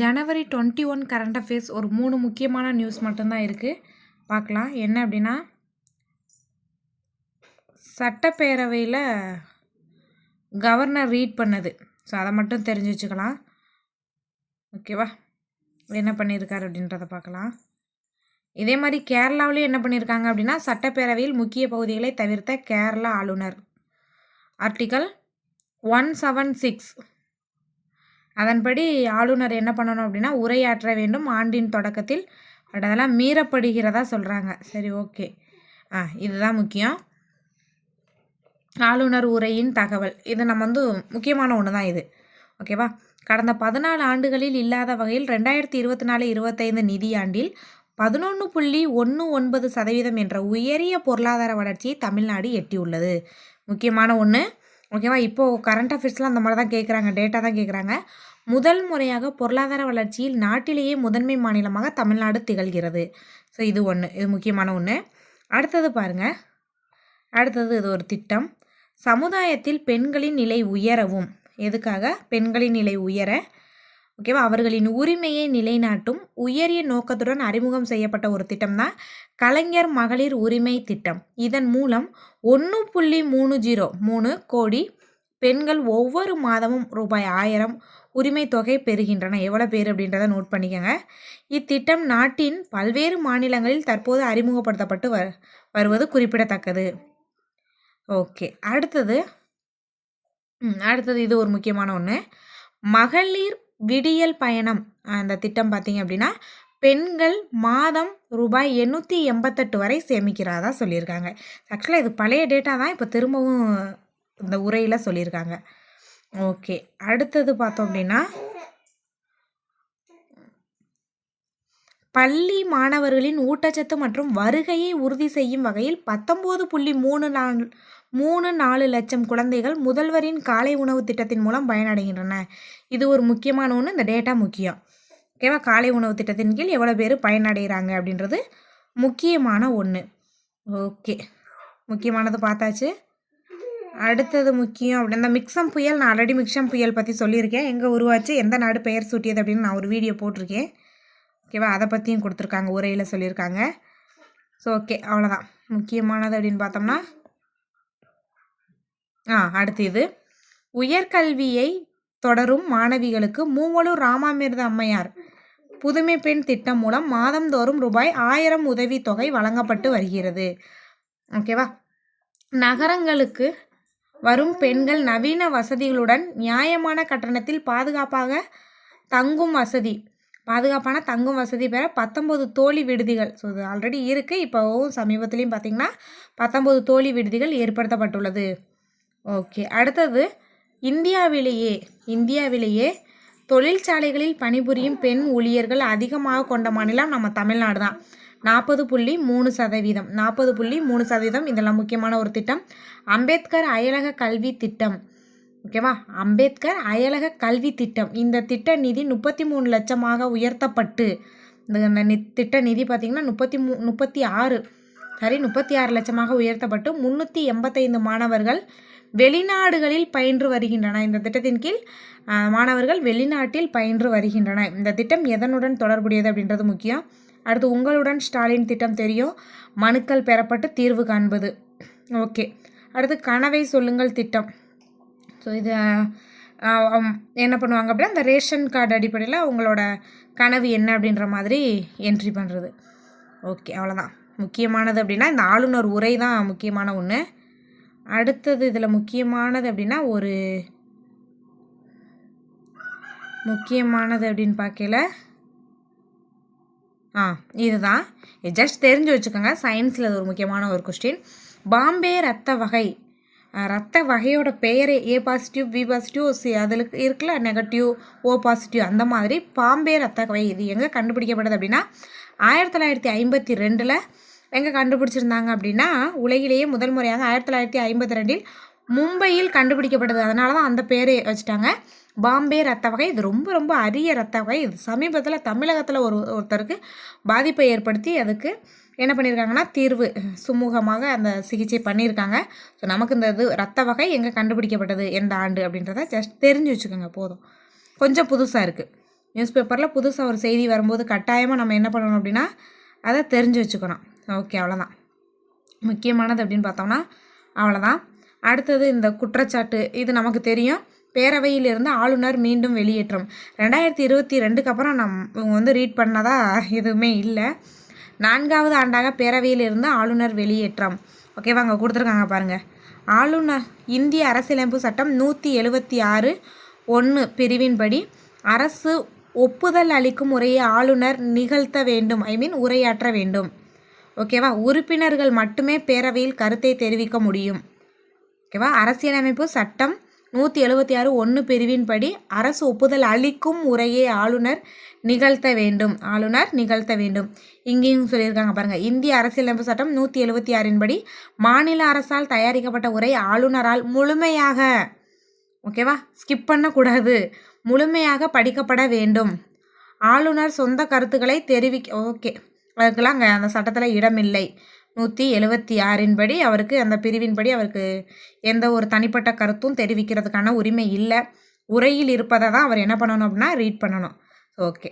January twenty one current affairs ஒரு மூணு முக்கியமான நியூஸ் மட்டும்தான் இருக்குது பார்க்கலாம். என்ன அப்படின்னா சட்டப்பேரவையில் கவர்னர் ரீட் பண்ணது. ஸோ அதை மட்டும் தெரிஞ்சு வச்சுக்கலாம். ஓகேவா என்ன பண்ணியிருக்காரு அப்படின்றத பார்க்கலாம். இதே மாதிரி கேரளாவிலையும் என்ன பண்ணியிருக்காங்க அப்படின்னா சட்டப்பேரவையில் முக்கிய பகுதிகளை தவிர்த்த கேரளா ஆளுநர். ஆர்டிக்கல் ஒன் செவன் சிக்ஸ் அதன்படி ஆளுநர் என்ன பண்ணணும் அப்படின்னா உரையாற்ற வேண்டும். ஆண்டின் தொடக்கத்தில் பட் அதெல்லாம் மீறப்படுகிறதா சொல்கிறாங்க சரி ஓகே. ஆ இதுதான் முக்கியம். ஆளுநர் உரையின் தகவல். இது நம்ம வந்து முக்கியமான ஒன்று தான் இது. ஓகேவா? கடந்த பதினாலு ஆண்டுகளில் இல்லாத வகையில் ரெண்டாயிரத்தி இருபத்தி நாலு இருபத்தைந்து நிதியாண்டில் பதினொன்று புள்ளி ஒன்று ஒன்பது சதவீதம் என்ற உயரிய பொருளாதார வளர்ச்சியை தமிழ்நாடு எட்டியுள்ளது. முக்கியமான ஒன்று ஓகேவா? இப்போது கரண்ட் அஃபேர்ஸ்லாம் அந்த மாதிரி தான் கேட்குறாங்க டேட்டா தான் கேட்குறாங்க முதல் முறையாக பொருளாதார வளர்ச்சியில் நாட்டிலேயே முதன்மை மாநிலமாக தமிழ்நாடு திகழ்கிறது. ஸோ இது ஒன்று இது முக்கியமான ஒன்று அடுத்தது பாருங்கள் அடுத்தது இது ஒரு திட்டம். சமுதாயத்தில் பெண்களின் நிலை உயரவும். எதுக்காக? பெண்களின் நிலை உயர ஓகேவா அவர்களின் உரிமையை நிலைநாட்டும் உயரிய நோக்கத்துடன் அறிமுகம் செய்யப்பட்ட ஒரு திட்டம் தான் கலைஞர் மகளிர் உரிமை திட்டம். இதன் மூலம் ஒன்று புள்ளி மூணு ஜீரோ மூணு கோடி பெண்கள் ஒவ்வொரு மாதமும் ரூபாய் ஆயிரம் உரிமை தொகை பெறுகின்றன. எவ்வளோ பேர் அப்படின்றத நோட் பண்ணிக்கோங்க. இத்திட்டம் நாட்டின் பல்வேறு மாநிலங்களில் தற்போது அறிமுகப்படுத்தப்பட்டு வ வருவது குறிப்பிடத்தக்கது. ஓகே அடுத்தது அடுத்தது இது ஒரு முக்கியமான ஒன்று மகளிர் விடியல் பயணம் அந்த திட்டம் பார்த்தீங்க அப்படின்னா பெண்கள் மாதம் ரூபாய் எண்ணூற்றி எண்பத்தெட்டு வரை சேமிக்கிறதா சொல்லியிருக்காங்க. ஆக்சுவலாக இது பழைய டேட்டா தான் இப்போ திரும்பவும் இந்த உரையில் சொல்லியிருக்காங்க. ஓகே அடுத்தது பார்த்தோம் அப்படின்னா பள்ளி மாணவர்களின் ஊட்டச்சத்து மற்றும் வருகையை உறுதி செய்யும் வகையில் பத்தொம்போது புள்ளி மூணு நாள் மூணு நாலு லட்சம் குழந்தைகள் முதல்வரின் காலை உணவு திட்டத்தின் மூலம் பயனடைகின்றன. இது ஒரு முக்கியமான ஒன்று இந்த டேட்டா முக்கியம். ஓகேவா காலை உணவு திட்டத்தின் கீழ் எவ்வளோ பேர் பயனடைகிறாங்க அப்படின்றது முக்கியமான ஒன்று ஓகே முக்கியமானது பார்த்தாச்சு. அடுத்தது முக்கியம் அப்படி இந்த மிக்சம் புயல் நான் ஆல்ரெடி மிக்சம் புயல் பற்றி சொல்லியிருக்கேன். எங்கே உருவாச்சு எந்த நாடு பெயர் சூட்டியது அப்படின்னு நான் ஒரு வீடியோ போட்டிருக்கேன். ஓகேவா அதை பற்றியும் கொடுத்துருக்காங்க உரையில் சொல்லியிருக்காங்க. ஸோ ஓகே அவ்வளோதான் முக்கியமானது அப்படின்னு பார்த்தோம்னா ஆ அடுத்து இது. உயர்கல்வியை தொடரும் மாணவிகளுக்கு மூவலூர் ராமாமிர்த அம்மையார் புதுமை பெண் திட்டம் மூலம் மாதந்தோறும் ரூபாய் ஆயிரம் உதவித்தொகை வழங்கப்பட்டு வருகிறது. ஓகேவா நகரங்களுக்கு வரும் பெண்கள் நவீன வசதிகளுடன் நியாயமான கட்டணத்தில் பாதுகாப்பாக தங்கும் வசதி பாதுகாப்பான தங்கும் வசதி பெற பத்தொம்போது தோழி விடுதிகள். ஸோ இது ஆல்ரெடி இருக்குது இப்போவும் சமீபத்துலேயும் பார்த்திங்கன்னா பத்தொம்போது தோழி விடுதிகள் ஏற்படுத்தப்பட்டுள்ளது. ஓகே. அடுத்தது இந்தியாவிலேயே இந்தியாவிலேயே தொழிற்சாலைகளில் பணிபுரியும் பெண் ஊழியர்கள் அதிகமாக கொண்ட மாநிலம் நம்ம தமிழ்நாடு தான். நாற்பது புள்ளி மூணு சதவீதம். நாற்பது புள்ளி மூணு சதவீதம் இதெல்லாம் முக்கியமான ஒரு திட்டம். அம்பேத்கர் அயலக கல்வி திட்டம். ஓகேவா அம்பேத்கர் அயலக கல்வி திட்டம். இந்த திட்ட நிதி முப்பத்தி மூணு லட்சமாக உயர்த்தப்பட்டு இந்த திட்ட நிதி பார்த்திங்கன்னா முப்பத்தி மூ முப்பத்தி ஆறு சரி முப்பத்தி ஆறு லட்சமாக உயர்த்தப்பட்டு முந்நூற்றி எண்பத்தைந்து மாணவர்கள் வெளிநாடுகளில் பயின்று வருகின்றன. இந்த திட்டத்தின் கீழ் மாணவர்கள் வெளிநாட்டில் பயின்று வருகின்றன. இந்த திட்டம் எதனுடன் தொடர்புடையது அப்படின்றது முக்கியம். அடுத்து உங்களுடன் ஸ்டாலின் திட்டம் தெரியும். மனுக்கள் பெறப்பட்டு தீர்வு காண்பது. ஓகே. அடுத்து கனவை சொல்லுங்கள் திட்டம். ஸோ இது என்ன பண்ணுவாங்க அப்படின்னா அந்த ரேஷன் கார்டு அடிப்படையில் உங்களோட கனவு என்ன அப்படின்ற மாதிரி என்ட்ரி பண்ணுறது ஓகே அவ்வளோதான் முக்கியமானது அப்படின்னா இந்த ஆளுநர் உரை தான் முக்கியமான ஒன்று அடுத்தது இதில் முக்கியமானது அப்படின்னா ஒரு முக்கியமானது அப்படின்னு பார்க்கல. ஆ இதுதான். ஜஸ்ட் தெரிஞ்சு வச்சுக்கோங்க. சயின்ஸில் அது ஒரு முக்கியமான ஒரு கொஸ்டின் பாம்பே ரத்த வகை. ரத்த வகையோட பெயரே A positive B positive C அதில் இருக்குல்ல நெகட்டிவ் ஓ பாசிட்டிவ் அந்த மாதிரி பாம்பே ரத்த வகை இது எங்கே கண்டுபிடிக்கப்படுது அப்படின்னா ஆயிரத்தி தொள்ளாயிரத்தி ஐம்பத்தி ரெண்டில் எங்கே கண்டுபிடிச்சிருந்தாங்க அப்படின்னா உலகிலேயே முதல் முறையாக ஆயிரத்தி தொள்ளாயிரத்தி ஐம்பத்தி ரெண்டில் மும்பையில் கண்டுபிடிக்கப்பட்டது. அதனால தான் அந்த பேர் வச்சுட்டாங்க. பாம்பே ரத்த வகை. இது ரொம்ப ரொம்ப அரிய ரத்த வகை. இது சமீபத்தில் தமிழகத்தில் ஒரு ஒருத்தருக்கு பாதிப்பை ஏற்படுத்தி அதுக்கு என்ன பண்ணியிருக்காங்கன்னா தீர்வு சுமூகமாக அந்த சிகிச்சை பண்ணியிருக்காங்க ஸோ நமக்கு இந்த இது ரத்த வகை எங்கே கண்டுபிடிக்கப்பட்டது எந்த ஆண்டு அப்படின்றத ஜஸ்ட் தெரிஞ்சு வச்சுக்கோங்க. போதும். கொஞ்சம் புதுசாக இருக்குது நியூஸ் பேப்பரில் புதுசாக ஒரு செய்தி வரும்போது கட்டாயமாக நம்ம என்ன பண்ணணும் அப்படின்னா அதை தெரிஞ்சு வச்சுக்கணும். ஓகே அவ்வளோதான் முக்கியமானது அப்படின்னு பார்த்தோம்னா அவ்வளோதான் அடுத்தது இந்த குற்றச்சாட்டு இது நமக்கு தெரியும். பேரவையிலிருந்து ஆளுநர் மீண்டும் வெளியேற்றம். ரெண்டாயிரத்தி இருபத்தி ரெண்டுக்கு அப்புறம் நம் இவங்க வந்து ரீட் பண்ணதா எதுவுமே இல்லை. நான்காவது ஆண்டாக பேரவையிலிருந்து ஆளுநர் வெளியேற்றம். ஓகேவா அங்கே கொடுத்துருக்காங்க பாருங்கள் ஆளுநர் இந்திய அரசியலமைப்பு சட்டம் நூற்றி எழுபத்தி ஆறு ஒன்று பிரிவின்படி அரசு ஒப்புதல் அளிக்கும் முறையை ஆளுநர் நிகழ்த்த வேண்டும். ஐ மீன் உரையாற்ற வேண்டும். ஓகேவா? உறுப்பினர்கள் மட்டுமே பேரவையில் கருத்தை தெரிவிக்க முடியும். ஓகேவா? அரசியலமைப்பு சட்டம் நூற்றி எழுபத்தி ஆறு ஒன்று பிரிவின்படி அரசு ஒப்புதல் அளிக்கும் உரையை ஆளுநர் நிகழ்த்த வேண்டும். ஆளுநர் நிகழ்த்த வேண்டும். இங்கேயும் சொல்லியிருக்காங்க பாருங்கள் இந்திய அரசியலமைப்பு சட்டம் நூற்றி எழுபத்தி ஆறின்படி மாநில அரசால் தயாரிக்கப்பட்ட உரை ஆளுநரால் முழுமையாக ஓகேவா? ஸ்கிப் பண்ணக்கூடாது. முழுமையாக படிக்கப்பட வேண்டும். ஆளுநர் சொந்த கருத்துக்களை தெரிவிக்க ஓகே. அதுக்கெல்லாம் அங்கே அந்த சட்டத்தில் இடமில்லை. நூற்றி எழுபத்தி ஆறின்படி அவருக்கு அந்த பிரிவின்படி அவருக்கு எந்த ஒரு தனிப்பட்ட கருத்தும் தெரிவிக்கிறதுக்கான உரிமை இல்லை. உரையில் இருப்பதை தான் அவர் என்ன பண்ணணும் அப்படின்னா ரீட் பண்ணணும். ஓகே